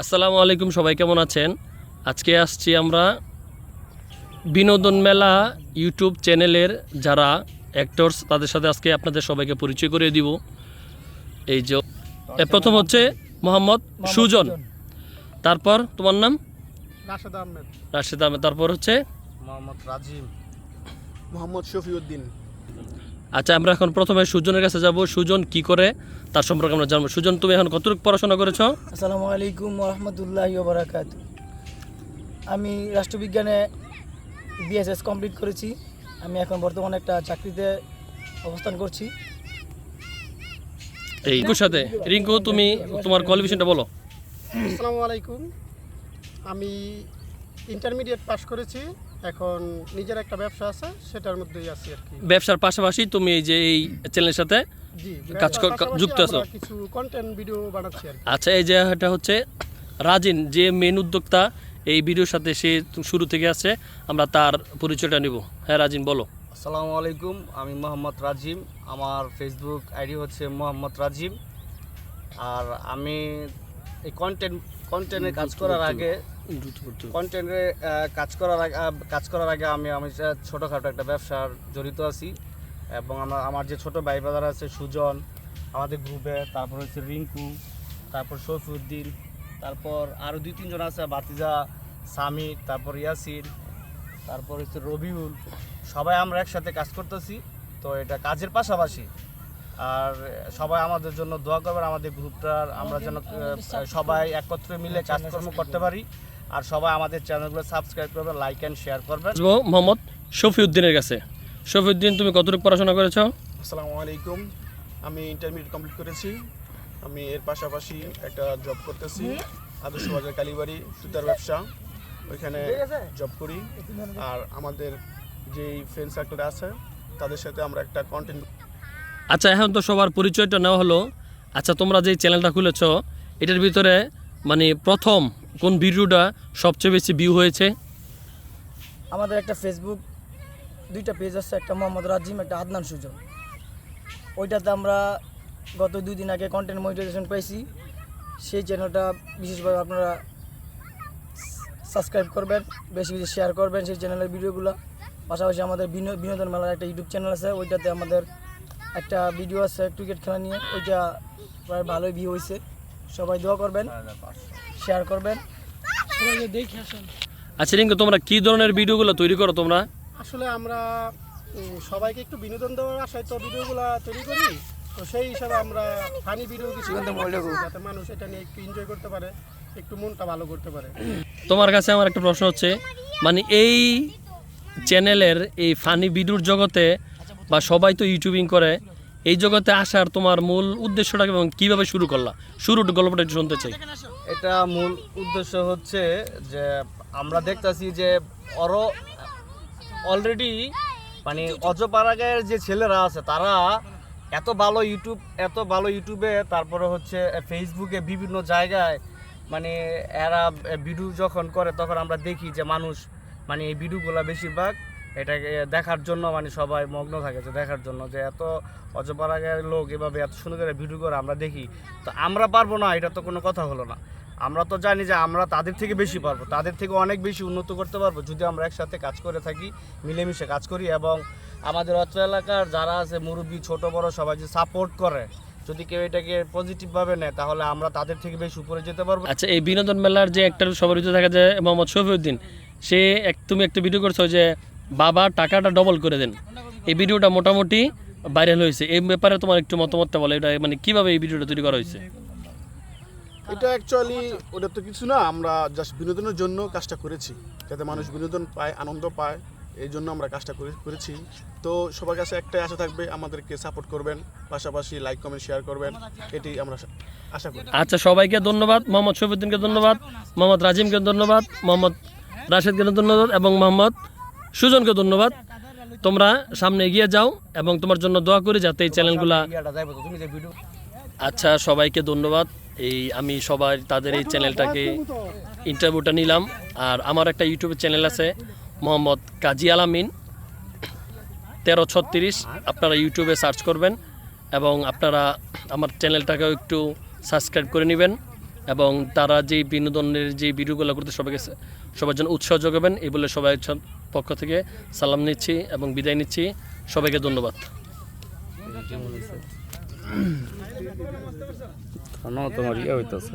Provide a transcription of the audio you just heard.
আসসালামু আলাইকুম সবাই কেমন আছেন? আজকে আসছি আমরা বিনোদন মেলা ইউটিউব চ্যানেলের যারা অ্যাক্টরস তাদের সাথে আজকে আপনাদের সবাইকে পরিচয় করে দিব। এই যে প্রথম হচ্ছে মোহাম্মদ সুজন। তারপর তোমার নাম? রাশেদ আহমেদ। রাশেদ আহমেদ। তারপর হচ্ছে? মোহাম্মদ রাজিম। মোহাম্মদ শফিউদ্দিন। আচ্ছা আমরা এখন প্রথমে সুজনের কাছে যাব। সুজন কি করে? তার সম্পর্কে আমরা জানব। সুজন তুমি এখন কতটুকু পড়াশোনা করেছ? আসসালামু আলাইকুম রহমতুল্লাহ বারাকাত আমি রাষ্ট্রবিজ্ঞানে বিএসএস কমপ্লিট করেছি। আমি এখন বর্তমানে একটা চাকরিতে অবস্থান করছি। এই রিঙ্কুর সাথে। রিঙ্কু তুমি তোমার কোয়ালিফিকেশনটা বলো। আসসালামু আলাইকুম। আমি ইন্টারমিডিয়েট পাশ করেছি। এখন নিজের একটা ব্যবসা আছে সেটার মধ্যেই আছি আর কি। ব্যবসার পাশাপাশি তুমি এই যে এই চ্যানেলের সাথে কাজ কর- যুক্ত আছো? কিছু কন্টেন্ট ভিডিও বানাচ্ছি আর কি। আচ্ছা এই যে এটা হচ্ছে রাজিন যে মেন উদ্যোক্তা এই ভিডিওর সাথে সে শুরু থেকে আছে আমরা তার পরিচয়টা নিব। হ্যাঁ রাজিন বলো। আসসালামু আলাইকুম আমি মোহাম্মদ রাজিম আমার ফেসবুক আইডি হচ্ছে মোহাম্মদ রাজিম। আর আমি এই কন্টেন্ট কন্টেন্টে কাজ করার আগে কন্টেন্টে কাজ করার আগে কাজ করার আগে আমি আমি ছোটোখাটো একটা ব্যবসার জড়িত আছি এবং আমার আমার যে ছোটো ভাই ব্রাদার আছে সুজন আমাদের গ্রুপে তারপর হচ্ছে রিঙ্কু তারপর শফিউদ্দিন তারপর আরও দুই তিনজন আছে বাতিজা সামির তারপর ইয়াসির তারপর হচ্ছে রবিউল। সবাই আমরা একসাথে কাজ করতেছি তো এটা কাজের পাশাপাশি। আর সবাই আমাদের জন্য দোয়া করবেন আমাদের গ্রুপটার আমরা যেন সবাই একত্রে মিলে কাজকর্ম করতে পারি। আর সবাই আমাদের চ্যানেলগুলো সাবস্ক্রাইব করবেন লাইক অ্যান্ড শেয়ার করবেন আসব মোহাম্মদ শফিউদ্দিনের কাছে। শফিউদ্দিন তুমি কতটুকু পড়াশোনা করেছ? আসসালামু আলাইকুম। আমি ইন্টারমিডিয়েট কমপ্লিট করেছি। আমি এর পাশাপাশি একটা জব করতেছি। আদর্শ বাজার কালীবাড়ি সুতার ব্যবসা। ওইখানে জব করি। আর আমাদের যেই ফ্রেন্ড সার্কেল আছে তাদের সাথে আমরা একটা কন্টেন্ট আচ্ছা এখন তো সবার পরিচয়টা নেওয়া হলো। আচ্ছা তোমরা যে চ্যানেলটা খুলেছো এটার ভিতরে মানে প্রথম কোন ভিডিওটা সবচেয়ে বেশি ভিউ হয়েছে? আমাদের একটা ফেসবুক দুইটা পেজ আছে, একটা মোহাম্মদ রাজিম একটা আদনান সুজন। ওইটাতে আমরা গত দুই দিন আগে কন্টেন্ট মনিটাইজেশন পেয়েছি সেই চ্যানেলটা বিশেষভাবে আপনারা সাবস্ক্রাইব করবেন, বেশি বেশি শেয়ার করবেন সেই চ্যানেলের ভিডিওগুলো। পাশাপাশি আমাদের বিনো- বিনোদন মেলার একটা ইউটিউব চ্যানেল আছে, ওইটাতে আমাদের একটা ভিডিও আছে ক্রিকেট খেলা নিয়ে। ওইটা প্রায় ভালোই ভিউ হয়েছে। সবাই দোয়া করবেন। শেয়ার করবেন। আচ্ছা রিঙ্কু তোমরা কি ধরনের ভিডিওগুলো তৈরি করো তোমরা? আসলে আমরা সবাইকে একটু বিনোদন দেওয়ার আশায় তো ভিডিওগুলো তৈরি করি। তো সেই হিসাবে আমরা ফানি ভিডিও কিছু যাতে মানুষ এটা নিয়ে একটু এনজয় করতে পারে একটু মনটা ভালো করতে পারে। তোমার কাছে আমার একটা প্রশ্ন হচ্ছে মানে এই চ্যানেলের এই ফানি ভিডিওর জগতে বা সবাই তো ইউটিউবিং করে এই জগতে আসার তোমার মূল উদ্দেশ্যটাকে এবং কীভাবে শুরু করলা? শুরুর গল্পটা একটু শুনতে চাই। এটা মূল উদ্দেশ্য হচ্ছে যে আমরা দেখতাছি যে অর অলরেডি মানে অজপাড়াগায়ের যে ছেলেরা আছে, তারা এত ভালো ইউটিউব, এত ভালো ইউটিউবে, তারপরে হচ্ছে ফেসবুকে বিভিন্ন জায়গায় মানে এরা ভিডিও যখন করে, তখন আমরা দেখি যে মানুষ মানে এই ভিডিওগুলো বেশিরভাগ এটাকে দেখার জন্য মানে সবাই মগ্ন থাকে যে দেখার জন্য যে এত অজপাড়াগায়ের লোক এভাবে এত সুন্দর করে ভিডিও করে আমরা দেখি, তো আমরা পারব না, এটা তো কোনো কথা হলো না। আমরা তো জানি যে আমরা তাদের থেকে বেশি পারব, তাদের থেকে অনেক বেশি উন্নত করতে পারব যদি আমরা একসাথে কাজ করে থাকি, মিলেমিশে কাজ করি এবং আমাদের অত্র এলাকার যারা আছে, মুরব্বী, ছোট, বড় সবাই যে সাপোর্ট করে, যদি কেউ এটাকে পজিটিভভাবে নেয়, তাহলে আমরা তাদের থেকে বেশি উপরে যেতে পারব। আচ্ছা এই বিনোদন মেলার যে একটা সবার ভিতরে দেখা যায় মোহাম্মদ শফিউদ্দিন, সে এক, তুমি একটা ভিডিও করছ যে বাবা টাকাটা ডবল করে দেন। এই ভিডিওটা মোটামুটি ভাইরাল হয়েছে। এই ব্যাপারে তোমার একটু মতামতটা বলো এটা মানে কীভাবে এই ভিডিওটা তৈরি করা হয়েছে? এটা অ্যাকচুয়ালি ওটা তো কিছু না আমরা জাস্ট বিনোদনের জন্য কাজটা করেছি যাতে মানুষ বিনোদন পায় আনন্দ পায় এই জন্য আমরা কাজটা করে করেছি। তো সবার কাছে একটাই আশা থাকবে আমাদেরকে সাপোর্ট করবেন পাশাপাশি লাইক কমেন্ট শেয়ার করবেন এটি আমরা আশা করি। আচ্ছা সবাইকে ধন্যবাদ মোহাম্মদ শফিউদ্দিনকে ধন্যবাদ মোহাম্মদ রাজিমকে ধন্যবাদ মোহাম্মদ রাশেদকে ধন্যবাদ এবং মোহাম্মদ সুজনকে ধন্যবাদ। তোমরা সামনে এগিয়ে যাও এবং তোমার জন্য দোয়া করি যাতে এই চ্যানেলগুলা আচ্ছা সবাইকে ধন্যবাদ। এই আমি সবাই তাদের এই চ্যানেলটাকে ইন্টারভিউটা নিলাম। আর আমার একটা ইউটিউব চ্যানেল আছে, মোহাম্মদ কাজী আলামিন। তেরো ছত্রিশ, আপনারা ইউটিউবে সার্চ করবেন এবং আপনারা আমার চ্যানেলটাকেও একটু সাবস্ক্রাইব করে নেবেন এবং তারা যে বিনোদনের যে ভিডিওগুলো করতে সবাইকে সবার জন্য উৎসাহ যোগাবেন, এই বলে সবাই পক্ষ থেকে সালাম নিচ্ছি এবং বিদায় নিচ্ছি। সবাইকে ধন্যবাদ। তোমার ইয়ে হইতেছে।